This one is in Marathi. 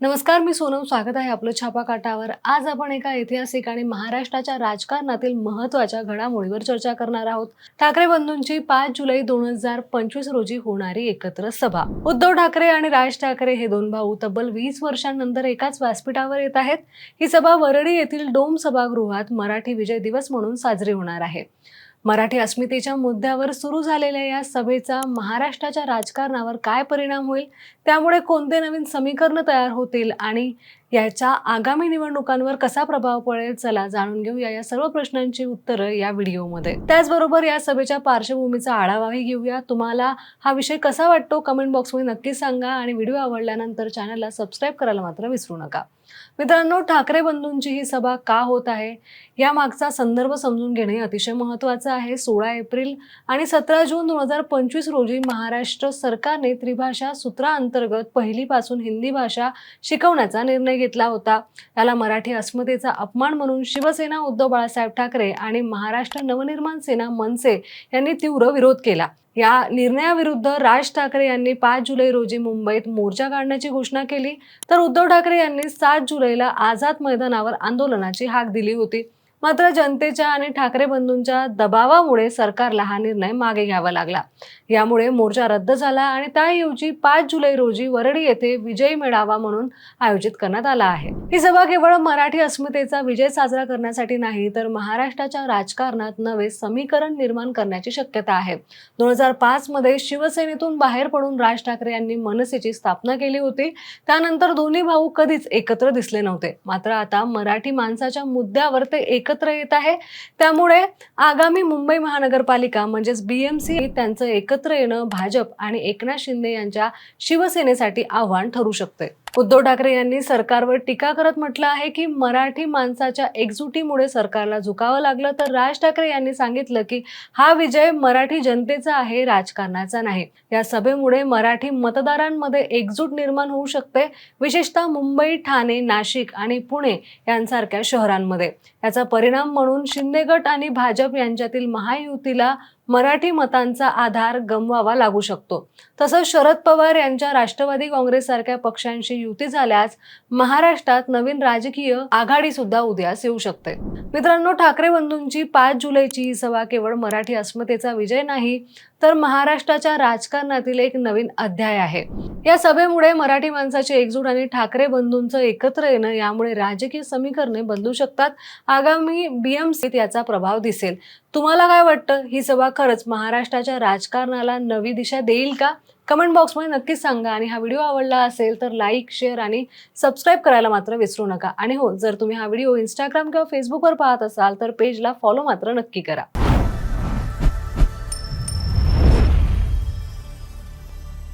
नमस्कार मी सोनम. स्वागत आहे आपलं छापा काटावर आज आपण एका ऐतिहासिक आणि महाराष्ट्राच्या राजकारणातील महत्त्वाच्या घडामोडीवर चर्चा करणार आहोत. ठाकरे बंधूंची पाच जुलै दोन हजार पंचवीस रोजी होणारी एकत्र सभा. उद्धव ठाकरे आणि राज ठाकरे हे दोन भाऊ तब्बल वीस वर्षांनंतर एकाच व्यासपीठावर येत आहेत. ही सभा वरळी येथील डोम सभागृहात मराठी विजय दिवस म्हणून साजरी होणार आहे. मराठी अस्मितेच्या मुद्द्यावर सुरू झालेल्या या सभेचा महाराष्ट्राच्या राजकारणावर काय परिणाम होईल? त्यामुळे कोणते नवीन समीकरण तयार होतील? आणि याच्या आगामी निवडणुकांवर कसा प्रभाव पडेल? चला जाणून घेऊया या सर्व प्रश्नांची उत्तरं या व्हिडिओमध्ये. त्याचबरोबर या सभेच्या पार्श्वभूमीचा आढावाही घेऊया. तुम्हाला हा विषय कसा वाटतो? कमेंट बॉक्समध्ये नक्की सांगा आणि व्हिडिओ आवडल्यानंतर चॅनलला सबस्क्राईब करायला मात्र विसरू नका. मित्रांनो ठाकरे बंधूंची ही सभा का होत आहे? यामागचा संदर्भ समजून घेणे अतिशय महत्त्वाचं आहे. सोळा एप्रिल आणि सतरा जून दोन हजार पंचवीस रोजी महाराष्ट्र सरकारने त्रिभाषा सूत्राअंतर्गत पहिलीपासून हिंदी भाषा शिकवण्याचा निर्णय घेतला होता. याला मराठी अस्मितेचा अपमान म्हणून शिवसेना उद्धव बाळासाहेब ठाकरे आणि महाराष्ट्र नवनिर्माण सेना मनसे यांनी तीव्र विरोध केला. या निर्णयाविरुद्ध राज ठाकरे यांनी पाच जुलै रोजी मुंबईत मोर्चा काढण्याची घोषणा केली. तर उद्धव ठाकरे यांनी सात जुलैला आझाद मैदानावर आंदोलनाची हाक दिली होती. मात्र जनतेच्या आणि ठाकरे बंधूंच्या दबावामुळे सरकारला हा निर्णय मागे घ्यावा लागला. यामुळे मोर्चा रद्द झाला आणि त्याऐवजी पाच जुलै रोजी वरळी येथे विजय मेळावा म्हणून आयोजित करण्यात आला आहे. ही सभा केवळ मराठी अस्मितेचा विजय साजरा करण्यासाठी नाही तर महाराष्ट्राच्या राजकारणात नवे समीकरण निर्माण करण्याची शक्यता आहे. दोन हजार पाच मध्ये शिवसेनेतून बाहेर पडून राज ठाकरे यांनी मनसेची स्थापना केली होती. त्यानंतर दोन्ही भाऊ कधीच एकत्र दिसले नव्हते. मात्र आता मराठी माणसाच्या मुद्द्यावर ते एक एकत्र येत आहे. त्यामुळे आगामी मुंबई महानगरपालिका म्हणजेच बीएमसी त्यांचं एकत्र येणं भाजप आणि एकनाथ शिंदे यांच्या शिवसेनेसाठी आव्हान ठरू शकते उद्धव ठाकरे यांनी सरकारवर टीका करत म्हटलं आहे की मराठी माणसाच्या एकजुटीमुळे सरकारला झुकावं लागलं तर राज ठाकरे यांनी सांगितलं की हा विजय मराठी जनतेचा आहे राजकारणाचा नाही. या सभेमुळे मराठी मतदारांमध्ये एकजूट निर्माण होऊ शकते विशेषतः मुंबई ठाणे नाशिक आणि पुणे यांसारख्या शहरांमध्ये. याचा परिणाम म्हणून शिंदे गट आणि भाजप यांच्यातील महायुतीला मराठी मतांचा आधार गमवावा लागू शकतो. तसंच शरद पवार यांच्या राष्ट्रवादी काँग्रेस सारख्या पक्षांशी युती झाल्यास महाराष्ट्रात नवीन राजकीय आघाडी सुद्धा उद्यास येऊ शकते. मित्रांनो ठाकरे बंधूंची पाच जुलैची ही सभा केवळ मराठी अस्मितेचा विजय नाही तर महाराष्ट्राच्या राजकारणातील एक नवीन अध्याय आहे. या सभेमुळे मराठी माणसाची एकजूट आणि ठाकरे बंधूंचं एकत्र येणं यामुळे राजकीय समीकरणे बदलू शकतात. आगामी बीएमसीत याचा प्रभाव दिसेल. तुम्हाला काय वाटतं? ही सभा खरंच महाराष्ट्राच्या राजकारणाला नवी दिशा देईल का? कमेंट बॉक्समध्ये नक्कीच सांगा आणि हा व्हिडिओ आवडला असेल तर लाईक शेअर आणि सबस्क्राईब करायला मात्र विसरू नका. आणि हो जर तुम्ही हा व्हिडिओ इंस्टाग्राम किंवा फेसबुकवर पाहत असाल तर पेजला फॉलो मात्र नक्की करा.